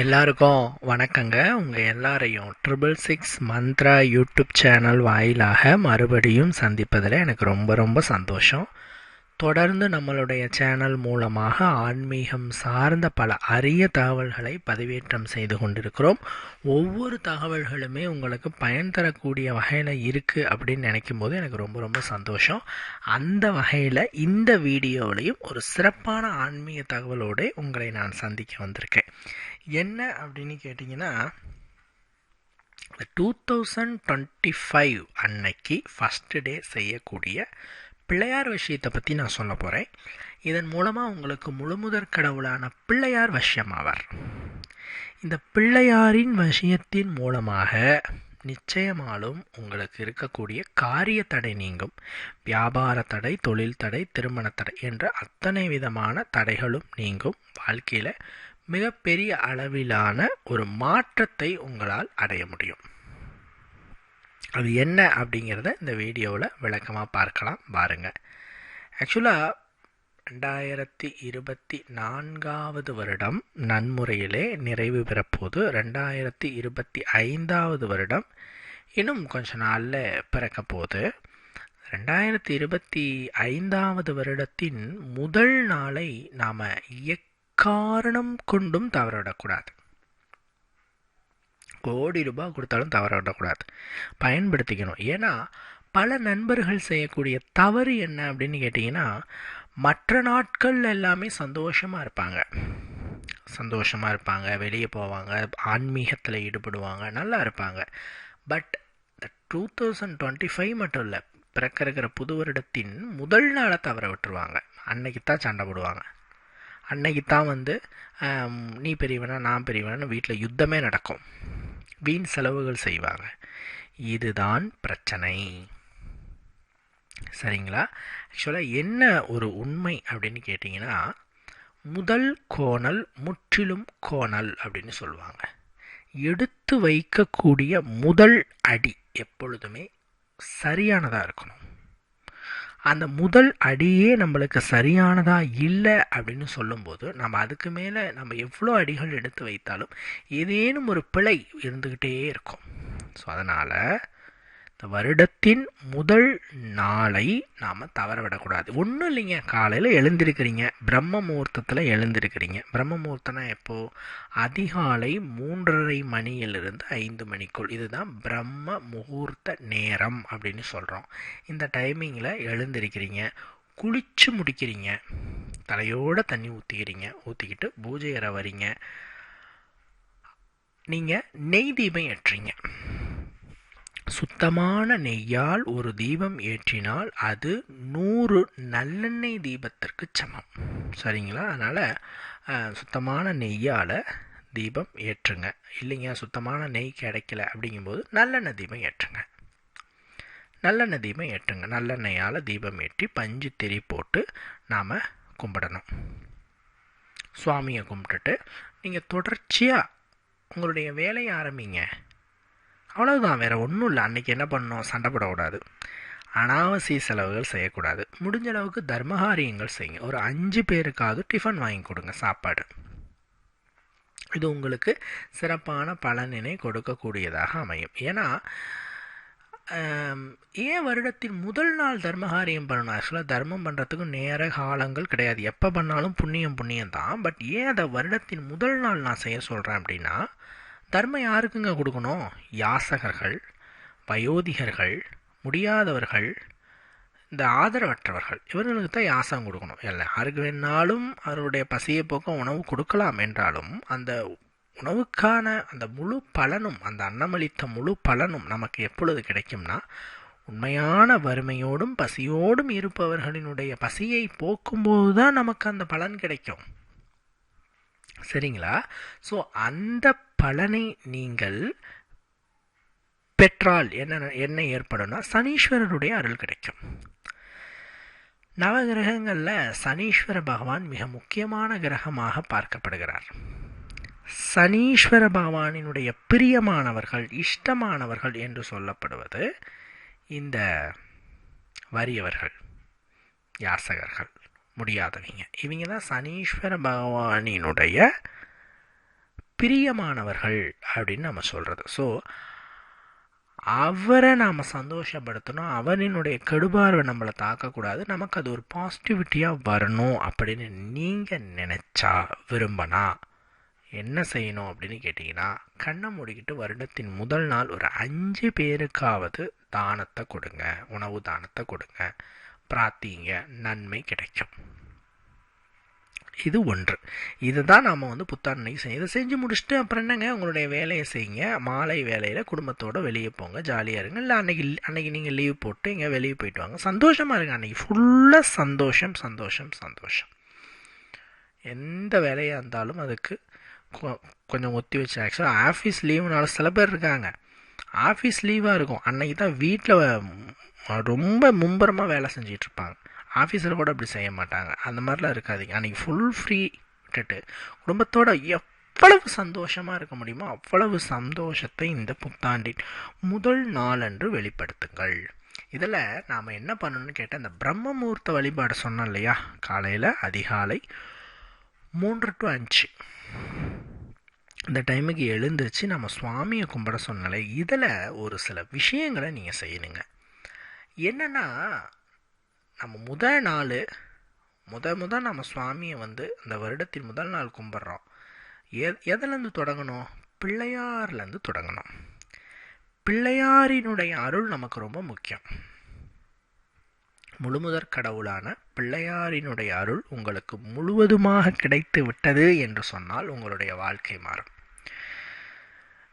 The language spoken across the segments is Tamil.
எல்லாருக்கும் வணக்கங்க. உங்கள் எல்லாரையும் triple six Mantra YouTube channel வாயிலாக மறுபடியும் சந்திப்பதில் எனக்கு ரொம்ப ரொம்ப சந்தோஷம். தொடர்ந்து நம்மளுடைய சேனல் மூலமாக ஆன்மீகம் சார்ந்த பல அரிய தகவல்களை பதிவேற்றம் செய்து கொண்டிருக்கிறோம். ஒவ்வொரு தகவல்களுமே உங்களுக்கு பயன் தரக்கூடிய வகையில் இருக்குது அப்படின்னு நினைக்கும் போது எனக்கு ரொம்ப ரொம்ப சந்தோஷம். அந்த வகையில் இந்த வீடியோவிலையும் ஒரு சிறப்பான ஆன்மீக தகவலோடு உங்களை நான் சந்திக்க வந்திருக்கேன். என்ன அப்படின்னு கேட்டிங்கன்னா டூ தௌசண்ட் டுவெண்ட்டி ஃபைவ் அன்னைக்கு ஃபஸ்ட்டு டே செய்யக்கூடிய பிள்ளையார் விஷயத்தை பற்றி நான் சொல்ல போகிறேன் இதன் மூலமாக உங்களுக்கு முழுமுதற் கடவுளான பிள்ளையார் வசியமாவார் இந்த பிள்ளையாரின் விஷயத்தின் மூலமாக நிச்சயமாலும் உங்களுக்கு இருக்கக்கூடிய காரிய தடை நீங்கும். வியாபார தடை தொழில் தடை திருமண தடை என்ற அத்தனை விதமான தடைகளும் நீங்கும். வாழ்க்கையில் மிகப்பெரிய அளவிலான ஒரு மாற்றத்தை உங்களால் அடைய முடியும். அது என்ன அப்படிங்கிறத இந்த வீடியோவில் விளக்கமாக பார்க்கலாம். பாருங்கள் ஆக்சுவலாக ரெண்டாயிரத்தி இருபத்தி நான்காவது வருடம் நன்முறையிலே நிறைவு பெறப்போது. ரெண்டாயிரத்தி இருபத்தி ஐந்தாவது வருடம் இன்னும் கொஞ்ச நாளில் பிறக்க போகுது. ரெண்டாயிரத்தி இருபத்தி ஐந்தாவது வருடத்தின் முதல் நாளை நாம் காரணம் கொண்டும் தவறவிடக்கூடாது கோடி ரூபாய் கொடுத்தாலும் தவற விடக்கூடாது பயன்படுத்திக்கணும். ஏன்னா பல நண்பர்கள் செய்யக்கூடிய தவறு என்ன அப்படின்னு கேட்டிங்கன்னா மற்ற நாட்கள் எல்லாமே சந்தோஷமாக இருப்பாங்க. சந்தோஷமாக இருப்பாங்க வெளியே போவாங்க ஆன்மீகத்தில் ஈடுபடுவாங்க நல்லா இருப்பாங்க. பட் இந்த டூ தௌசண்ட் டுவெண்ட்டி ஃபைவ் மட்டும் இல்லை பிறக்க இருக்கிற புது வருடத்தின் முதல் நாளை தவற விட்டுருவாங்க. அன்னைக்கு தான் சண்டை போடுவாங்க. அன்னைக்கு தான் வந்து நீ பெரியவனா நான் பெரியவனான்னு வீட்டில் யுத்தமே நடக்கும். வீண் செலவுகள் செய்வாங்க. இதுதான் பிரச்சனை. சரிங்களா? ஆக்சுவலாக என்ன ஒரு உண்மை அப்படின்னு கேட்டிங்கன்னா முதல் கோணல் முற்றிலும் கோணல் அப்படின்னு சொல்லுவாங்க. எடுத்து வைக்கக்கூடிய முதல் அடி எப்பொழுதுமே சரியானதாக இருக்கணும். அந்த முதல் அடியே நம்மளுக்கு சரியானதாக இல்லை அப்படின்னு சொல்லும்போது நம்ம அதுக்கு மேலே நம்ம எவ்வளோ அடிகள் எடுத்து வைத்தாலும் ஏதேனும் ஒரு பிழை இருந்துக்கிட்டே இருக்கும். ஸோ அதனால் இந்த வருடத்தின் முதல் நாளை நாம் தவற விடக்கூடாது ஒன்றும் இல்லைங்க. காலையில் எழுந்திருக்கிறீங்க. பிரம்ம முகூர்த்தத்தில் எழுந்திருக்கிறீங்க. பிரம்ம முகூர்த்தம்னா எப்போது அதிகாலை மூன்றரை மணியிலிருந்து ஐந்து மணிக்குள். இதுதான் பிரம்ம முகூர்த்த நேரம் அப்படின்னு சொல்கிறோம் இந்த டைமிங்கில் எழுந்திருக்கிறீங்க. குளித்து முடிக்கிறீங்க. தலையோடு தண்ணி ஊற்றிக்கிறீங்க ஊற்றிக்கிட்டு பூஜை அறை வரீங்க நீங்கள் நெய் தீபம் ஏற்றுறீங்க. சுத்தமான நெய்யால் ஒரு தீபம் ஏற்றினால் அது நூறு நல்லெண்ணெய் தீபத்திற்கு சமம். சரிங்களா? அதனால் சுத்தமான நெய்யால் தீபம் ஏற்றுங்க. இல்லைங்க சுத்தமான நெய் கிடைக்கல அப்படிங்கும்போது நல்லெண்ணெய் தீபம் ஏற்றுங்க. நல்லெண்ணெய் தீபம் ஏற்றுங்க. நல்லெண்ணெயால் தீபம் ஏற்றி பஞ்சு திரி போட்டு நாம் கும்பிடணும். சுவாமியை கும்பிட்டுட்டு நீங்கள் தொடர்ச்சியாக உங்களுடைய வேலையை ஆரம்பிங்க. அவ்வளவுதான் வேறு ஒன்றும் இல்லை. அன்றைக்கி என்ன பண்ணணும் சண்டை போடக்கூடாது. அனாவசிய செலவுகள் செய்யக்கூடாது. முடிஞ்ச அளவுக்கு தர்மகாரியங்கள் செய்யுங்க. ஒரு அஞ்சு பேருக்காவது டிஃபன் வாங்கி கொடுங்க சாப்பாடு. இது உங்களுக்கு சிறப்பான பலனினை கொடுக்கக்கூடியதாக அமையும். ஏன்னா ஏன் வருடத்தின் முதல் நாள் தர்மகாரியம் பண்ணணும்? ஆக்சுவலாக தர்மம் பண்ணுறதுக்கு நேர காலங்கள் கிடையாது. எப்போ பண்ணாலும் புண்ணியம் புண்ணியம் தான் பட் ஏன் அதை வருடத்தின் முதல் நாள் நான் செய்ய சொல்கிறேன் அப்படின்னா தர்மம் யாருக்குங்க கொடுக்கணும்? யாசகர்கள் வயோதிகர்கள் முடியாதவர்கள் இந்த ஆதரவற்றவர்கள். இவர்களுக்கு தான் யாசகம் கொடுக்கணும். இல்லை யாருக்கு வேணாலும் அவருடைய பசியை போக்க உணவு கொடுக்கலாம் என்றாலும் அந்த உணவுக்கான அந்த முழு பலனும் அந்த அன்னமளித்த முழு பலனும் நமக்கு எப்பொழுது கிடைக்கும்னா உண்மையான வறுமையோடும் பசியோடும் இருப்பவர்களினுடைய பசியை போக்கும்போது தான் நமக்கு அந்த பலன் கிடைக்கும். சரிங்களா? ஸோ அந்த பலனை நீங்கள் பெற்றால் என்ன என்ன ஏற்படும்னா சனீஸ்வரருடைய அருள் கிடைக்கும். நவகிரகங்களில் சனீஸ்வர பகவான் மிக முக்கியமான கிரகமாக பார்க்கப்படுகிறார். சனீஸ்வர பகவானினுடைய பிரியமானவர்கள் இஷ்டமானவர்கள் என்று சொல்லப்படுவது இந்த வறியவர்கள் யாசகர்கள் முடியாதவங்க. இவங்க தான் சனீஸ்வர பகவானினுடைய பிரியமானவர்கள் அப்படின்னு நம்ம சொல்கிறது ஸோ அவரை நாம் சந்தோஷப்படுத்தணும். அவரினுடைய கெடுபார்வை நம்மளை தாக்கக்கூடாது. நமக்கு அது ஒரு பாசிட்டிவிட்டியாக வரணும் அப்படின்னு நீங்கள் நினச்சா விரும்பினா என்ன செய்யணும் அப்படின்னு கேட்டிங்கன்னா கண்ணை மூடிக்கிட்டு வருடத்தின் முதல் நாள் ஒரு அஞ்சு பேருக்காவது தானத்தை கொடுங்க. உணவு தானத்தை கொடுங்க. பிரார்த்திங்க. நன்மை கிடைக்கும். இது ஒன்று. இதுதான் நாம் வந்து புத்தாண்டைக்கு செய்யும் இதை செஞ்சு முடிச்சுட்டு அப்புறம் என்னங்க? உங்களுடைய வேலையை செய்யுங்க. மாலை வேலையில் குடும்பத்தோடு வெளியே போங்க. ஜாலியாக இருங்க. இல்லை அன்னைக்கு அன்னைக்கு நீங்கள் லீவ் போட்டு இங்கே வெளியே போயிட்டு வாங்க. சந்தோஷமாக இருங்க அன்றைக்கி ஃபுல்லாக சந்தோஷம் சந்தோஷம் சந்தோஷம். எந்த வேலையாக இருந்தாலும் அதுக்கு கொஞ்சம் ஒத்தி வச்சு ஆக்சுவலாக ஆஃபீஸ் லீவுனால சில பேர் இருக்காங்க. ஆஃபீஸ் லீவாக இருக்கும். அன்னைக்கு தான் வீட்டில் ரொம்ப மும்பரமாக வேலை செஞ்சிட்ருப்பாங்க ஆஃபீஸில் கூட அப்படி செய்ய மாட்டாங்க. அந்த மாதிரிலாம் இருக்காதிங்க. அன்றைக்கி ஃபுல் ஃப்ரீ விட்டுட்டு குடும்பத்தோட எவ்வளவு சந்தோஷமாக இருக்க முடியுமோ அவ்வளவு சந்தோஷத்தை இந்த புத்தாண்டின் முதல் நாளன்று வெளிப்படுத்துங்கள். இதில் நாம் என்ன பண்ணணும்னு கேட்டால் இந்த பிரம்ம முகூர்த்த வழிபாடு சொன்னோம் இல்லையா? காலையில் அதிகாலை மூன்று டு அஞ்சு இந்த டைமுக்கு எழுந்திரிச்சு நம்ம சுவாமியை கும்பிட சொன்னாலே இதில் ஒரு சில விஷயங்களை நீங்கள் செய்யணுங்க. என்னென்னா நம்ம முதல் நாள் முத முத நம்ம சுவாமியை வந்து இந்த வருடத்தின் முதல் நாள் கும்பிட்றோம். எ எதுலேருந்து தொடங்கணும்? பிள்ளையார்லேருந்து தொடங்கணும். பிள்ளையாரினுடைய அருள் நமக்கு ரொம்ப முக்கியம். முழுமுதற் கடவுளான பிள்ளையாரினுடைய அருள் உங்களுக்கு முழுவதுமாக கிடைத்து விட்டது என்று சொன்னால் உங்களுடைய வாழ்க்கை மாறும்.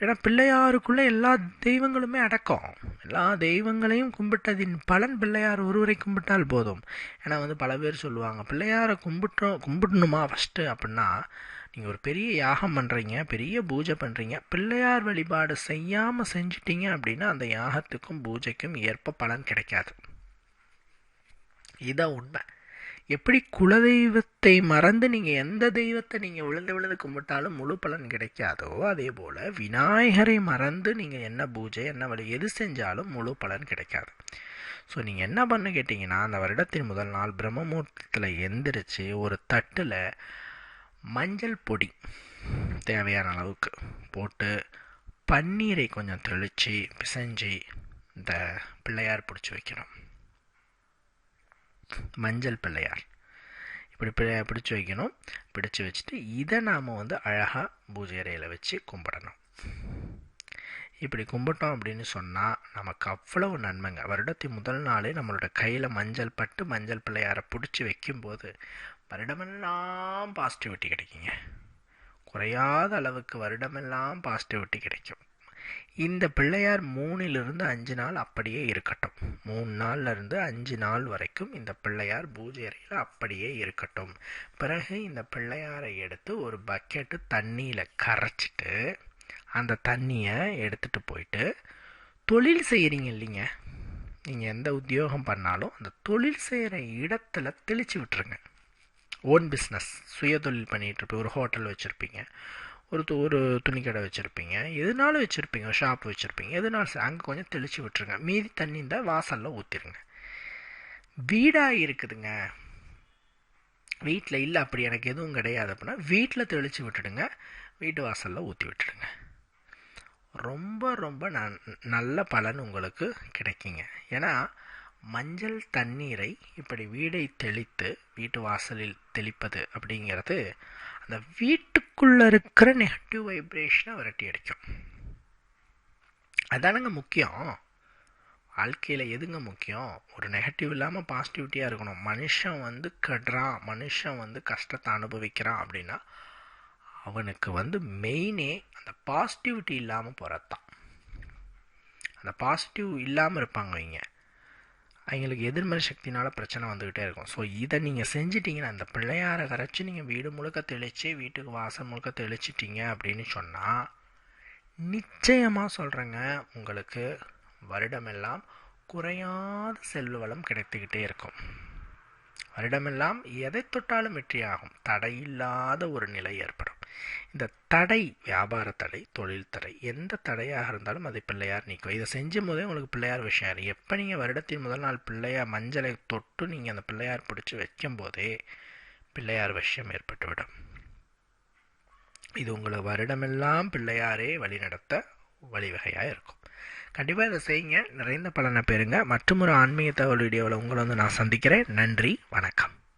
ஏன்னா பிள்ளையாருக்குள்ளே எல்லா தெய்வங்களுமே அடக்கம். எல்லா தெய்வங்களையும் கும்பிட்டதின் பலன் பிள்ளையார் ஒருவரை கும்பிட்டால் போதும். ஏன்னா வந்து பல பேர் சொல்லுவாங்க பிள்ளையாரை கும்பிட்டோம் கும்பிடணுமா ஃபஸ்ட்டு அப்படின்னா நீங்கள் ஒரு பெரிய யாகம் பண்ணுறீங்க பெரிய பூஜை பண்ணுறீங்க பிள்ளையார் வழிபாடு செய்யாமல் செஞ்சிட்டீங்க அப்படின்னா அந்த யாகத்துக்கும் பூஜைக்கும் ஏற்ப பலன் கிடைக்காது. இதான் உண்மை. எப்படி குலதெய்வத்தை மறந்து நீங்கள் எந்த தெய்வத்தை நீங்கள் விழுந்து விழுந்து கும்பிட்டாலும் முழு பலன் கிடைக்காதோ அதே போல் விநாயகரை மறந்து நீங்கள் என்ன பூஜை என்ன வழி எது செஞ்சாலும் முழு பலன் கிடைக்காது. ஸோ நீங்கள் என்ன பண்ண கேட்டிங்கன்னா அந்த வருடத்தின் முதல் நாள் பிரம்மமூர்த்தத்தில் எந்திரிச்சு ஒரு தட்டில் மஞ்சள் பொடி தேவையான அளவுக்கு போட்டு பன்னீரை கொஞ்சம் தெளித்து பிசைஞ்சு இந்த பிள்ளையார் பிடிச்சி வைக்கணும். மஞ்சள் பிள்ளையார். இப்படி பிள்ளையார் பிடிச்சி வைக்கணும். பிடிச்சி வச்சுட்டு இதை நாம் வந்து அழகாக பூஜை அறையில் வச்சு கும்பிடணும். இப்படி கும்பிட்டோம் அப்படின்னு சொன்னால் நமக்கு அவ்வளவு நன்மைங்க. வருடத்தின் முதல் நாளே நம்மளோட கையில் மஞ்சள் பட்டு மஞ்சள் பிள்ளையாரை பிடிச்சி வைக்கும்போது வருடமெல்லாம் பாசிட்டிவிட்டி கிடைக்குங்க. குறையாத அளவுக்கு வருடமெல்லாம் பாசிட்டிவிட்டி கிடைக்கும். இந்த பிள்ளையார் மூணிலிருந்து அஞ்சு நாள் அப்படியே இருக்கட்டும். மூணு நாள்லேருந்து அஞ்சு நாள் வரைக்கும் இந்த பிள்ளையார் பூஜை அறையில் அப்படியே இருக்கட்டும். பிறகு இந்த பிள்ளையாரை எடுத்து ஒரு பக்கெட்டு தண்ணியில் கரைச்சிட்டு அந்த தண்ணியை எடுத்துகிட்டு போயிட்டு தொழில் செய்கிறீங்க இல்லைங்க? நீங்கள் எந்த உத்தியோகம் பண்ணாலும் அந்த தொழில் செய்கிற இடத்துல தெளித்து விட்டுருங்க. ஓன் பிஸ்னஸ் சுய தொழில் பண்ணிகிட்டு ஒரு ஹோட்டல் வச்சுருப்பீங்க. ஒரு ஒரு துணிக்கடை வச்சுருப்பீங்க. எதுனாலும் வச்சுருப்பீங்க? ஷாப் வச்சுருப்பீங்க. எதுனாலும் அங்கே கொஞ்சம் தெளித்து விட்டுருங்க. மீதி தண்ணி இருந்தால் வாசலில் ஊற்றிடுங்க வீடாக இருக்குதுங்க. வீட்டில் இல்லை அப்படி எனக்கு எதுவும் கிடையாது அப்படின்னா வீட்டில் தெளித்து விட்டுடுங்க. வீட்டு வாசலில் ஊற்றி விட்டுடுங்க. ரொம்ப ரொம்ப ந நல்ல பலன் உங்களுக்கு கிடைக்குங்க. ஏன்னா மஞ்சள் தண்ணீரை இப்படி வீடை தெளித்து வீட்டு வாசலில் தெளிப்பது அப்படிங்கிறது அந்த வீட்டுக்குள்ளே இருக்கிற நெகட்டிவ் வைப்ரேஷனை விரட்டி அடிக்கும். அதானுங்க முக்கியம். வாழ்க்கையில் எதுங்க முக்கியம்? ஒரு நெகட்டிவ் இல்லாமல் பாசிட்டிவிட்டியாக இருக்கணும். மனுஷன் வந்து கடுறான். மனுஷன் வந்து கஷ்டத்தை அனுபவிக்கிறான் அப்படின்னா அவனுக்கு வந்து மெயினே அந்த பாசிட்டிவிட்டி இல்லாமல் போகிறது தான் அந்த பாசிட்டிவ் இல்லாமல் இருப்பாங்க இங்கே அவங்களுக்கு எதிர்மறை சக்தினால் பிரச்சனை வந்துக்கிட்டே இருக்கும். ஸோ இதை நீங்கள் செஞ்சிட்டிங்கன்னா அந்த பிள்ளையாரை கரைச்சி நீங்கள் வீடு முழுக்க தெளித்து வீட்டுக்கு வாசல் முழுக்க தெளிச்சிட்டிங்க அப்படின்னு சொன்னால் நிச்சயமாக சொல்கிறேங்க உங்களுக்கு வருடமெல்லாம் குறையாத செல்வ வளம் கிடைத்துக்கிட்டே இருக்கும். வருடமெல்லாம் எதை தொட்டாலும் வெற்றியாகும். தடையில்லாத ஒரு நிலை ஏற்படும். இந்த தடை வியாபார தடை தொழில் தடை எந்த தடையாக இருந்தாலும் அதை பிள்ளையார் நீக்கும். இதை செஞ்சும் போதே உங்களுக்கு பிள்ளையார் விஷயம் எப்போ நீங்கள் வருடத்தின் முதல் நாள் பிள்ளையார் மஞ்சளை தொட்டு நீங்கள் அந்த பிள்ளையார் பிடிச்சி வைக்கும் போதே பிள்ளையார் விஷயம் ஏற்பட்டுவிடும். இது உங்களை வருடமெல்லாம் பிள்ளையாரே வழிநடத்த வழிவகையாக இருக்கும். கண்டிப்பாக இதை செய்யுங்க. நிறைந்த பலனை பெறுங்க. மற்றும் ஒரு ஆன்மீக தகவல் வீடியோவில் உங்களை வந்து நான் சந்திக்கிறேன். நன்றி. வணக்கம்.